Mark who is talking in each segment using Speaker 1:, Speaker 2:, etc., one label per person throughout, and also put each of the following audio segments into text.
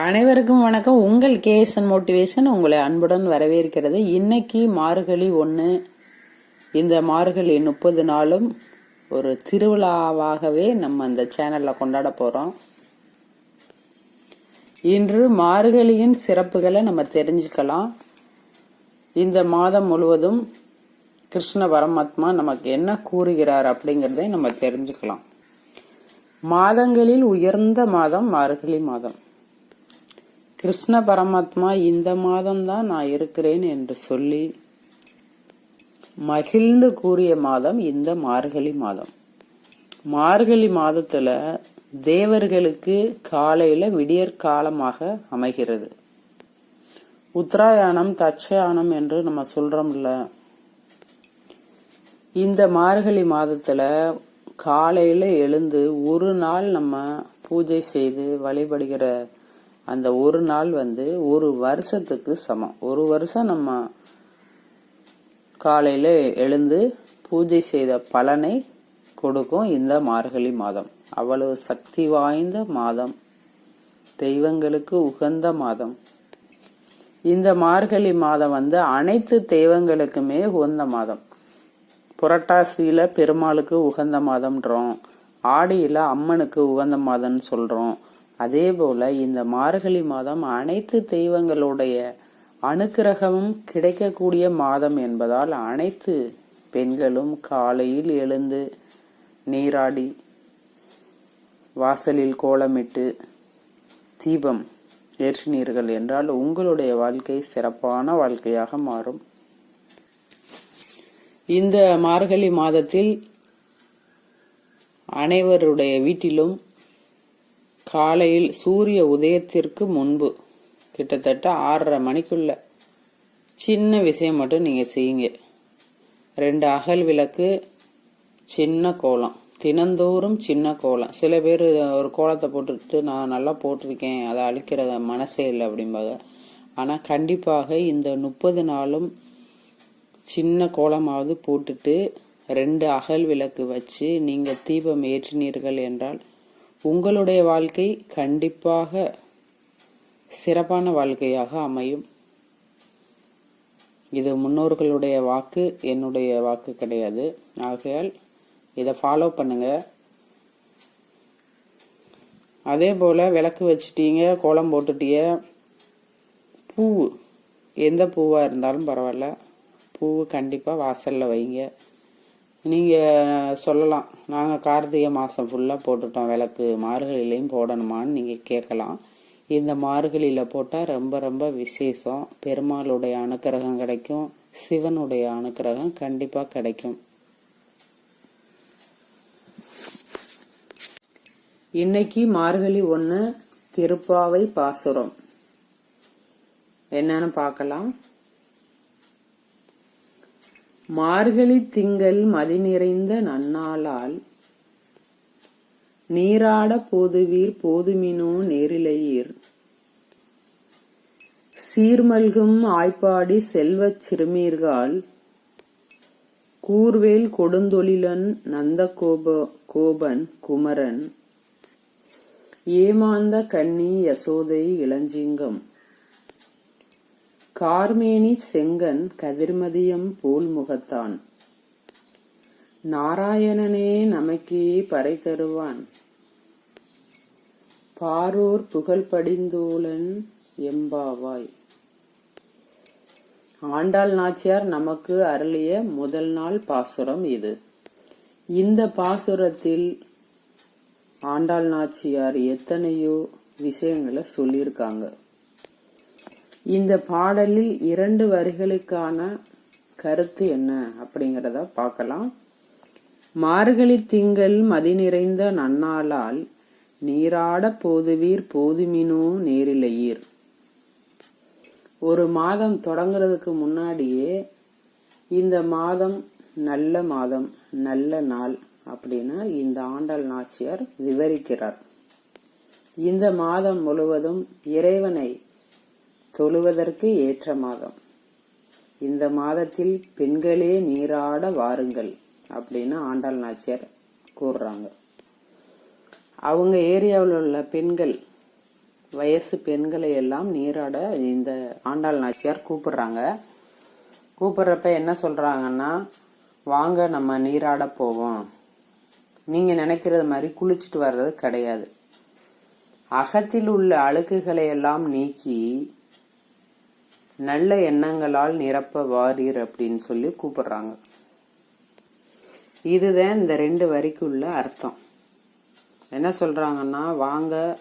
Speaker 1: அனைவருக்கும் வணக்கம். உங்கள் கேஎஸ்என் மோட்டிவேஷன் உங்களை அன்புடன் வரவேற்கிறது. இன்னைக்கு மார்கழி ஒன்று இந்த மார்கழி முப்பது நாளும் ஒரு திருவிழாவாகவே நம்ம அந்த சேனலில் கொண்டாட போகிறோம் இன்று மார்கழியின் சிறப்புகளை நம்ம தெரிஞ்சுக்கலாம். இந்த மாதம் முழுவதும் கிருஷ்ண பரமாத்மா நமக்கு என்ன கூறுகிறார் அப்படிங்கிறதை நம்ம தெரிஞ்சுக்கலாம். மாதங்களில் உயர்ந்த மாதம் மார்கழி மாதம். கிருஷ்ண பரமாத்மா இந்த மாதம்தான் நான் இருக்கிறேன் என்று சொல்லி மகிழ்ந்து கூறிய மாதம் இந்த மார்கழி மாதம். மார்கழி மாதத்துல தேவர்களுக்கு காலையில விடியற் காலமாக அமைகிறது. உத்தராயணம் தட்சயானம் என்று நம்ம சொல்றோம்ல. இந்த மார்கழி மாதத்துல காலையில எழுந்து ஒரு நாள் நம்ம பூஜை செய்து வழிபடுகிற அந்த ஒரு நாள் வந்து ஒரு வருஷத்துக்கு சமம். ஒரு வருஷம் நம்ம காலையில் எழுந்து பூஜை செய்த பலனை கொடுக்கும் இந்த மார்கழி மாதம். அவ்வளவு சக்தி வாய்ந்த மாதம். தெய்வங்களுக்கு உகந்த மாதம். இந்த மார்கழி மாதம் வந்து அனைத்து தெய்வங்களுக்குமே உகந்த மாதம். புரட்டாசியில் பெருமாளுக்கு உகந்த மாதம்ன்றோம். ஆடியில் அம்மனுக்கு உகந்த மாதம்னு சொல்கிறோம் அதே போல இந்த மார்கழி மாதம் அனைத்து தெய்வங்களுடைய அனுக்கிரகமும் கிடைக்கக்கூடிய மாதம் என்பதால் அனைத்து பெண்களும் காலையில் எழுந்து நீராடி வாசலில் கோலமிட்டு தீபம் ஏற்றினீர்கள் என்றால் உங்களுடைய வாழ்க்கை சிறப்பான வாழ்க்கையாக மாறும். இந்த மார்கழி மாதத்தில் அனைவருடைய வீட்டிலும் காலையில் சூரிய உதயத்திற்கு முன்பு கிட்டத்தட்ட ஆறரை மணிக்குள்ள. சின்ன விஷயம் மட்டும் நீங்கள் செய்யுங்க. ரெண்டு அகல் விளக்கு சின்ன கோலம். தினந்தோறும் சின்ன கோலம். சில பேர் ஒரு கோலத்தை போட்டுட்டு நான் நல்லா போட்டிருக்கேன் அதை அழிக்கிற மனசே இல்லை அப்படிம்பாங்க. ஆனால் கண்டிப்பாக இந்த முப்பது நாளும் சின்ன கோலமாவது போட்டுட்டு ரெண்டு அகல் விளக்கு வச்சு நீங்கள் தீபம் ஏற்றினீர்கள் என்றால் உங்களுடைய வாழ்க்கை கண்டிப்பாக சிறப்பான வாழ்க்கையாக அமையும். இது முன்னோர்களுடைய வாக்கு என்னுடைய வாக்கு கிடையாது. ஆகையால் இதை ஃபாலோ பண்ணுங்க. அதே போல் விளக்கு வச்சிட்டீங்க கோலம் போட்டுட்டீங்க பூ எந்த பூவாக இருந்தாலும் பரவாயில்ல. பூ கண்டிப்பாக வாசலில் வைங்க. நீங்கள் சொல்லலாம். நாங்கள் கார்த்திகை மாதம் ஃபுல்லாக போட்டுட்டோம். விளக்கு மார்கழிலையும் போடணுமான்னு நீங்கள் கேட்கலாம். இந்த மார்கழியில் போட்டால் ரொம்ப ரொம்ப விசேஷம். பெருமாளுடைய அனுக்கிரகம் கிடைக்கும். சிவனுடைய அனுக்கிரகம் கண்டிப்பாக கிடைக்கும். இன்னைக்கு மார்கழி ஒன்று திருப்பாவை பாசுரம். என்னன்னு பார்க்கலாம். மார்கழி திங்கள் மதி நிறைந்த நன்னாளால். நீராட போதுவீர் போதுமினோ நேரிலையீர். சீர்மல்கும் ஆய்ப்பாடி செல்வச் சிறுமீர்கால். கூர்வேல் கொடுந்தொழிலன் நந்த கோப கோபன் குமரன். ஏமாந்த கண்ணி யசோதை இளஞ்சிங்கம். கார்மேனி செங்கன் கதிர்மதியம் போல் முகத்தான். நாராயணனே நமக்கே பறை தருவான். பாரூர் புகழ் படிந்தோலன் எம்பாவாய். ஆண்டாள் நாச்சியார் நமக்கு அருளிய முதல் நாள் பாசுரம் இது. இந்த பாசுரத்தில் ஆண்டாள் நாச்சியார் எத்தனையோ விஷயங்களை சொல்லியிருக்காங்க. இந்த பாடலில் இரண்டு வரிகளுக்கான கருத்து என்ன அப்படிங்கிறத பார்க்கலாம். மார்கழி திங்கள் மதி நிறைந்த நன்னாளால் நீராட போதுவீர் போதுமினோ நேரிலையீர். ஒரு மாதம் தொடங்குறதுக்கு முன்னாடியே இந்த மாதம் நல்ல மாதம் நல்ல நாள் அப்படின்னு இந்த ஆண்டல் நாச்சியார் விவரிக்கிறார். இந்த மாதம் முழுவதும் இறைவனை தொழுவதற்கு ஏற்ற மாதம். இந்த மாதத்தில் பெண்களே நீராட வாருங்கள் அப்படின்னு ஆண்டாள் நாச்சியார் கூறுறாங்க. அவங்க ஏரியாவில் உள்ள பெண்கள் வயசு பெண்களை எல்லாம் நீராட இந்த ஆண்டாள் நாச்சியார் கூப்பிடுறாங்க. கூப்பிடுறப்ப என்ன சொல்றாங்கன்னா வாங்க நம்ம நீராட போவோம். நீங்க நினைக்கிறது மாதிரி குளிச்சுட்டு வர்றது கிடையாது. அகத்தில் உள்ள அழுக்குகளை எல்லாம் நீக்கி நல்ல எண்ணங்களால் நிரப்ப வாரீர் அப்படின்னு சொல்லி கூப்பிடுறாங்க. இதுதான் இந்த ரெண்டு வரிக்குள்ள அர்த்தம். என்ன சொல்றாங்கன்னா வாங்க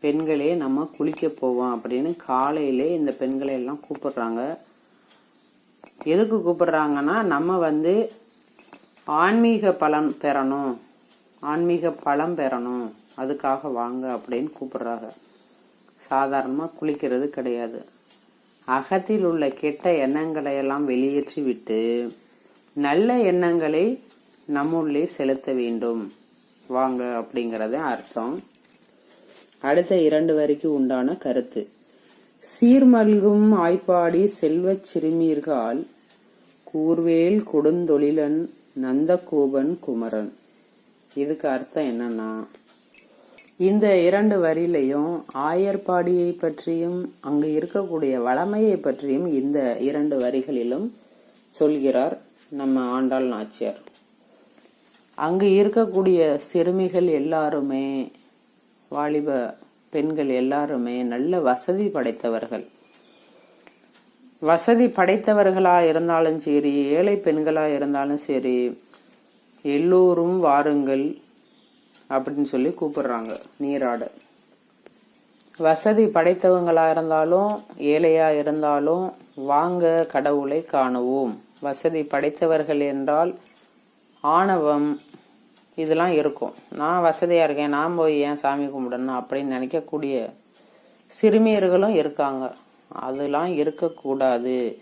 Speaker 1: பெண்களே நம்ம குளிக்க போவோம் அப்படின்னு காலையிலே இந்த பெண்களை எல்லாம் கூப்பிடுறாங்க. எதுக்கு கூப்பிடுறாங்கன்னா நம்ம வந்து ஆன்மீக பலன் பெறணும். ஆன்மீக பலம் பெறணும். அதுக்காக வாங்க அப்படின்னு கூப்பிடுறாங்க. சாதாரணமாக குளிக்கிறது கிடையாது. அகத்தில் உள்ள கெட்ட எண்ணங்களை எல்லாம் வெளியேற்றிவிட்டு நல்ல எண்ணங்களை நம்முள்ளே செலுத்த வேண்டும். வாங்க அப்படிங்கறத அர்த்தம். அடுத்த இரண்டு வரைக்கும் உண்டான கருத்து. சீர்மல்கும் ஆய்ப்பாடி செல்வச் சிறுமீர்கால் கூர்வேல் கொடுந்தொழிலன் நந்தகோபன் குமரன். இதுக்கு அர்த்தம் என்னன்னா இந்த இரண்டு வரியிலையும் ஆயர்பாடியை பற்றியும் அங்கு இருக்கக்கூடிய வளமையை பற்றியும் இந்த இரண்டு வரிகளிலும் சொல்கிறார் நம்ம ஆண்டாள் நாச்சியார். அங்கு இருக்கக்கூடிய சிறுமிகள் எல்லாருமே வாலிப பெண்கள் எல்லாருமே நல்ல வசதி படைத்தவர்கள். வசதி படைத்தவர்களா இருந்தாலும் சரி ஏழை பெண்களா இருந்தாலும் சரி எல்லோரும் வாருங்கள் அப்படின்னு சொல்லி கூப்பிடுறாங்க நீராட. வசதி படைத்தவங்களா இருந்தாலும் ஏழையா இருந்தாலும் வாங்க கடவுளை காணுவோம். வசதி படைத்தவர்கள் என்றால் ஆணவம் இதெல்லாம் இருக்கும். நான் வசதியாக இருக்கேன் நான் போய் ஏன் சாமி கும்பிடணும்? அப்படின்னு நினைக்கக்கூடிய சிறுமியர்களும் இருக்காங்க. அதெல்லாம் இருக்கக்கூடாது.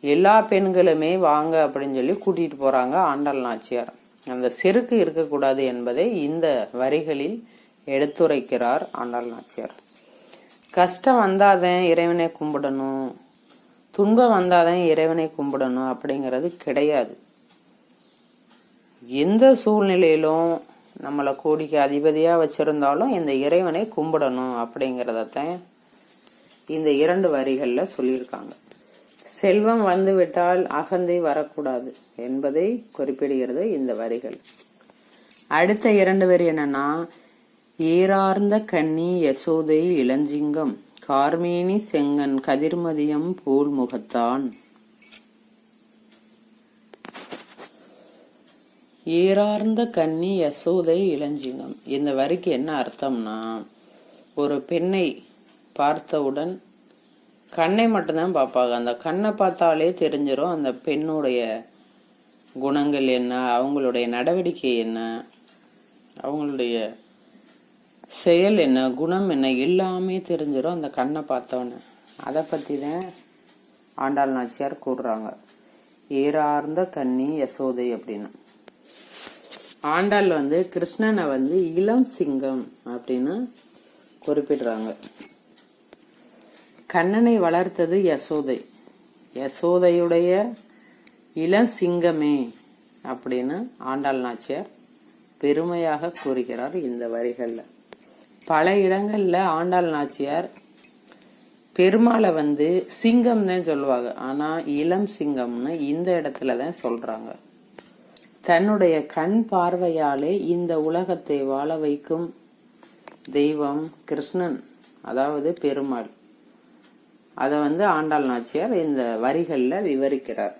Speaker 1: எல்லா பெண்களுமே வாங்க அப்படின்னு சொல்லி கூட்டிகிட்டு போகிறாங்க ஆண்டாள் நாச்சியார். அந்த செருக்கு இருக்கக்கூடாது என்பதை இந்த வரிகளில் எடுத்துரைக்கிறார் ஆண்டாள் நாச்சியார். கஷ்டம் வந்தாதான் இறைவனை கும்பிடணும் துன்பம் வந்தாதான் இறைவனை கும்பிடணும் அப்படிங்கிறது கிடையாது. எந்த சூழ்நிலையிலும் நம்மளை கோடிக்கு அதிபதியாக வச்சிருந்தாலும் இந்த இறைவனை கும்பிடணும் அப்படிங்கிறதத்தான் இந்த இரண்டு வரிகளில் சொல்லியிருக்காங்க. செல்வம் வந்துவிட்டால் அகந்தை வரக்கூடாது என்பதை குறிப்பிடுகிறது இந்த வரிகள். அடுத்த இரண்டு வரி என்னன்னா ஏறார்ந்த கன்னி யசோதை இளஞ்சிங்கம் கார்மேனி செங்கன் கதிர்மதியம் போல் முகத்தான். ஏறார்ந்த கன்னி யசோதை இளஞ்சிங்கம். இந்த வரிக்கு என்ன அர்த்தம்னா ஒரு பெண்ணை பார்த்தவுடன் கண்ணை மட்டும்தான் பார்ப்பாங்க. அந்த கண்ணை பார்த்தாலே தெரிஞ்சிடும் அந்த பெண்ணுடைய குணங்கள் என்ன அவங்களுடைய நடவடிக்கை என்ன அவங்களுடைய செயல் என்ன குணம் என்ன எல்லாமே தெரிஞ்சிடும் அந்த கண்ணை பார்த்தோன்னே அதை பற்றி தான் ஆண்டாள் நாச்சியார் கூறுறாங்க. ஏறார்ந்த கன்னி யசோதை அப்படின்னு. ஆண்டாள் வந்து கிருஷ்ணனை வந்து இளம் சிங்கம் அப்படின்னு குறிப்பிடுறாங்க. கண்ணனை வளர்த்தது யசோதை. யசோதையுடைய இளம் சிங்கமே அப்படின்னு ஆண்டாள் நாச்சியார் பெருமையாக கூறுகிறார் இந்த வரிகளில். பல இடங்களில் ஆண்டாள் நாச்சியார் பெருமாளை வந்து சிங்கம் தான் சொல்லுவாங்க. ஆனால் இளம் சிங்கம்னு இந்த இடத்துல தான் சொல்கிறாங்க தன்னுடைய கண் பார்வையாலே இந்த உலகத்தை வாழ வைக்கும் தெய்வம் கிருஷ்ணன் அதாவது பெருமாள். அதை வந்து ஆண்டாள் நாச்சியார் இந்த வரிகளில் விவரிக்கிறார்.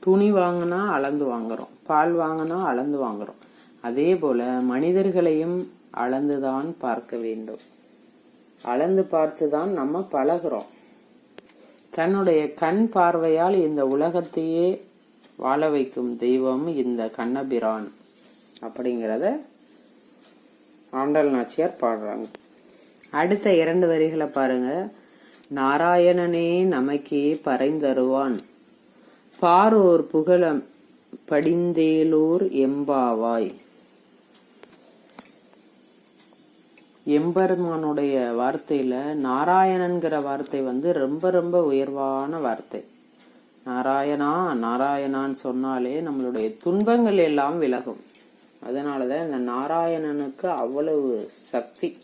Speaker 1: துணி வாங்கினா அளந்து வாங்குறோம் பால் வாங்கினா அளந்து வாங்குறோம். அதே போல மனிதர்களையும் அளந்துதான் பார்க்க வேண்டும். அளந்து பார்த்துதான் நம்ம பழகுறோம். தன்னுடைய கண் பார்வையால் இந்த உலகத்தையே வாழ வைக்கும் தெய்வம் இந்த கண்ணபிரான் அப்படிங்கிறத ஆண்டாள் நாச்சியார் பாடுறாங்க. அடுத்த இரண்டு வரிகளை பாருங்க. நாராயணனே நமக்கே பறைந்தருவான். பாரோர் புகழம் படிந்தேலோர் எம்பாவாய். எம்பெருமானுடைய வார்த்தையில நாராயணன்கிற வார்த்தை வந்து ரொம்ப ரொம்ப உயர்வான வார்த்தை. நாராயணா நாராயணான்னு சொன்னாலே நம்மளுடைய துன்பங்கள் எல்லாம் விலகும். அதனாலதான் இந்த நாராயணனுக்கு அவ்வளவு சக்தி.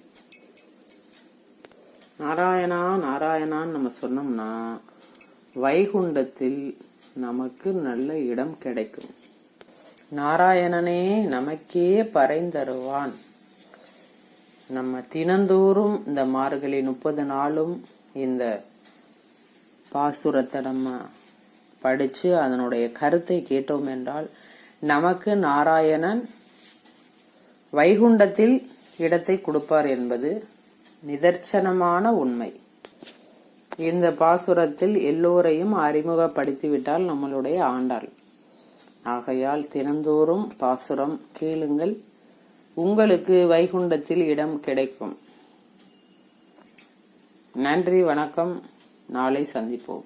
Speaker 1: நாராயணா நாராயணான்னு நம்ம சொன்னோம்னா வைகுண்டத்தில் நமக்கு நல்ல இடம் கிடைக்கும். நாராயணனே நமக்கே பறைந்தருவான். நம்ம தினந்தோறும் இந்த மார்கழி முப்பது நாளும் இந்த பாசுரத்தை நம்ம படித்து அதனுடைய கருத்தை கேட்டோம் என்றால் நமக்கு நாராயணன் வைகுண்டத்தில் இடத்தை கொடுப்பார் என்பது நிதர்சனமான உண்மை. இந்த பாசுரத்தில் எல்லோரையும் அறிமுகப்படுத்திவிட்டால் நம்மளுடைய ஆண்டாள். ஆகையால் தினந்தோறும் பாசுரம் கேளுங்கள். உங்களுக்கு வைகுண்டத்தில் இடம் கிடைக்கும். நன்றி வணக்கம். நாளை சந்திப்போம்.